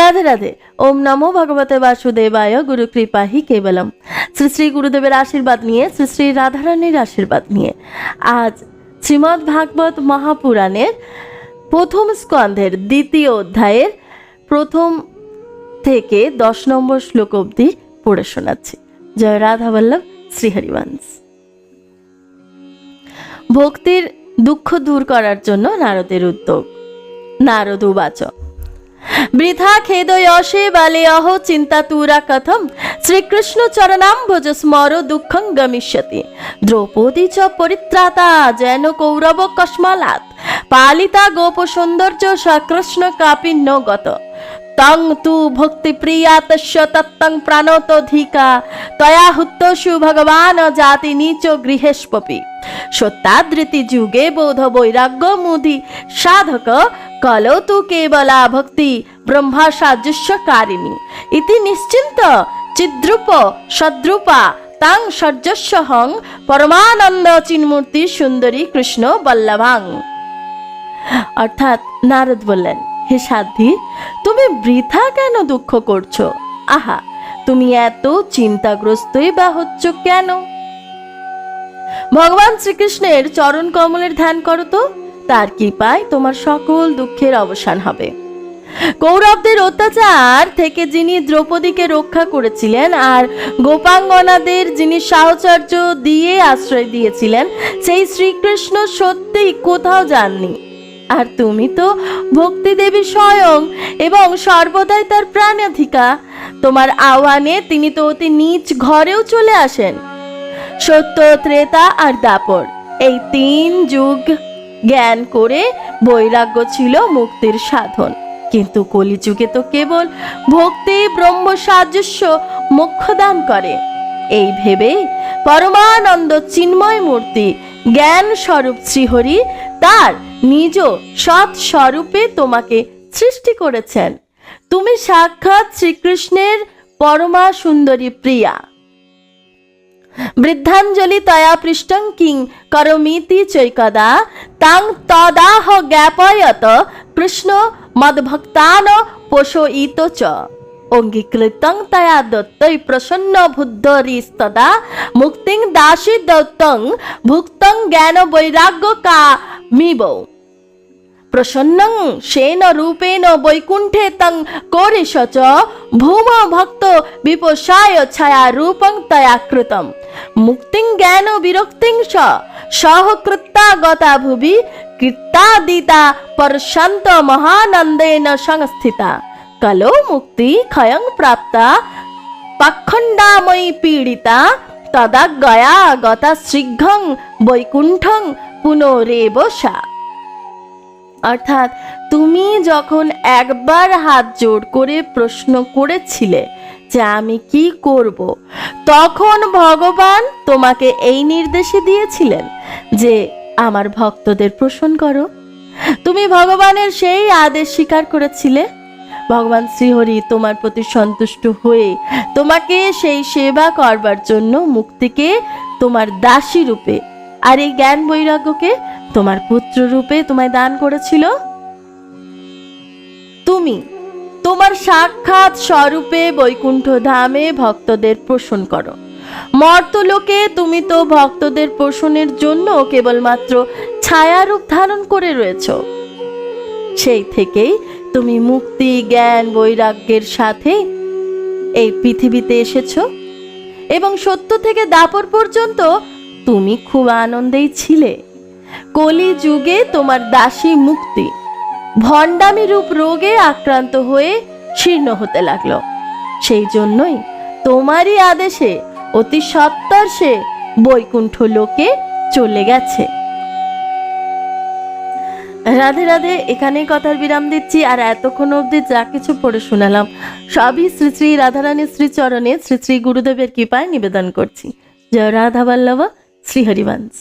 রাধে রাধে। ওম নমো ভগবতে বাসুদেবায় গুরু কৃপাহি কেবলম। শ্রী শ্রী গুরুদেবের আশীর্বাদ নিয়ে, শ্রী শ্রী রাধারানীর আশীর্বাদ নিয়ে আজ শ্রীমদ্ ভাগবত মহাপুরাণের প্রথম স্কন্ধের দ্বিতীয় অধ্যায়ের প্রথম থেকে দশ নম্বর শ্লোক অবধি পড়ে শোনাচ্ছি। জয় রাধা বল্লভ শ্রীহরিবংশ। ভক্তির দুঃখ দূর করার জন্য নারদের উদ্যোগ। নারদ উবাচ। বৃথা খেদয়সে বালে অহ চিন্তা তুরা কথম। শ্রীকৃষ্ণ চরণাম্ভজ স্মর দুঃখং গমিষ্যতি। দ্রৌপদী চ পরিত্রাতা, যেন কৌরব কস্মালাত। পালিতা গোপ সৌন্দর্য সকৃষ্ণ কাপিন্ন গত। তং তু ভক্তি প্রিয়া তস্য তত্তং প্রাণতধিকা তয়া হুত্তসু ভগবান জাতি নিচ গৃহেষ্পপি। সত্যাদৃতি যুগে বোধ বৈরাগ্য মুদি। সাধক কলো তু কেবলা ভক্তি ব্রহ্মা সাজস্যকারিণী ইতি নিশ্চিন্ত চিদ্রূপ সদ্রূপা তাং সর্যস্য হং পরমানন্দ চিন্মূর্তি সুন্দরী কৃষ্ণ বল্লভাং অর্থাৎ নারদ বললেন হে সাধ্বী তুমি বৃথা কেন দুঃখ করছ আহা তুমি এত চিন্তাগ্রস্তই বা হচ্ছ কেন ভগবান শ্রীকৃষ্ণের চরণ কমলের ধ্যান করো তো তার কৃপায় তোমার সকল দুঃখের অবসান হবে। কৌরবদের অত্যাচার থেকে যিনি দ্রৌপদীকে রক্ষা করেছিলেন আর গোপাঙ্গনাদের যিনি সাহচর্য দিয়ে আশ্রয় দিয়েছিলেন, সেই শ্রীকৃষ্ণ সত্যিই কোথাও যাননি। আর তুমি তো ভক্তি দেবী স্বয়ং এবং সর্বদাই তার প্রাণাধিকা। তোমার আহ্বানে তিনি তো অতি নিজ ঘরেও চলে আসেন। সত্য, ত্রেতা আর দাপর, এই তিন যুগ জ্ঞান করে বৈরাগ্য ছিল মুক্তির সাধন। কিন্তু কলিযুগে তো কেবল ভক্তি, ব্রহ্ম সাজস্য, মোক্ষদান করে। এই ভেবে পরমানন্দ চিন্ময় মূর্তি জ্ঞান স্বরূপ শ্রীহরি তার নিজ সৎ স্বরূপে তোমাকে সৃষ্টি করেছেন। তুমি সাক্ষাৎ শ্রীকৃষ্ণের পরমা সুন্দরী প্রিয়া। বৃদ্ধাঞ্জলি তয়া পৃষ্টং কিং করমিতি চৈকদা। তাং তদাহ জ্ঞাপয়ত কৃষ্ণ মদভক্তান পোষয়িত চ। অঙ্গীকৃতং তয়া দত্তৈ প্রসন্ন বুদ্ধরিস্তদা। মুক্তিং দাসী দত্তং ভুক্তং জ্ঞান বৈরাগ্য কামিব। প্রসন্নং সেন রূপেণ বৈকুণ্ঠে তং কোরিশ চ। ভূম ভক্ত বিপশায় ছায়া রূপং তয়া কৃতম। মুক্তিং জ্ঞান বিরক্তিং স। সহকৃত্তা গতা ভুবি কৃত্তাদিতা পরশান্ত মহানন্দেন সংস্থিতা। কলো মুক্তি ক্ষয়ং প্রাপ্তা পাখণ্ডাময়ী পীড়িতা তদা গয়া গতা শীঘ্রং বৈকুণ্ঠং পুনরেব সা। অর্থাৎ তুমি যখন একবার হাত জোড় করে প্রশ্ন করেছিলে যে আমি কি করব? তখন ভগবান তোমাকে এই নির্দেশে দিয়েছিলেন যে আমার ভক্তদের প্রশ্ন করো। তুমি ভগবানের সেই আদেশ স্বীকার করেছিলে। ভগবান শ্রীহরি তোমার প্রতি সন্তুষ্ট হয়ে তোমাকে সেই সেবা করবার জন্য মুক্তিকে তোমার দাসী রূপে আর এই জ্ঞান বৈরাগ্যকে তোমার পুত্র রূপে তোমায় দান করেছিল। তুমি তোমার সাক্ষাৎ স্বরূপে বৈকুণ্ঠ ধামে ভক্তদের পোষণ করো। মর্তলোকে তুমি তো ভক্তদের পোষণের জন্য কেবলমাত্র ছায়ারূপ ধারণ করে রয়েছ। সেই থেকেই তুমি মুক্তি, জ্ঞান, বৈরাগ্যের সাথে এই পৃথিবীতে এসেছ। এবং সত্য থেকে দাপর পর্যন্ত তুমি খুব আনন্দেই ছিলে। কলি যুগে তোমার দাসী মুক্তি। ভণ্ডামি রূপ রোগে আক্রান্ত হয়ে শীর্ণ হতে লাগল। সেই জন্যই তোমারই আদেশে অতি সত্তর সে বৈকুণ্ঠ লোকে চলে গেছে। রাধে রাধে, এখানেই কথার বিরাম দিচ্ছি, আর এতক্ষণ অবধি যা কিছু পড়ে শোনালাম, সবই শ্রী শ্রী রাধারানীর শ্রীচরণে শ্রী শ্রী গুরুদেবের কৃপায় নিবেদন করছি। জয় রাধা বল্লভ শ্রী হরিবংশ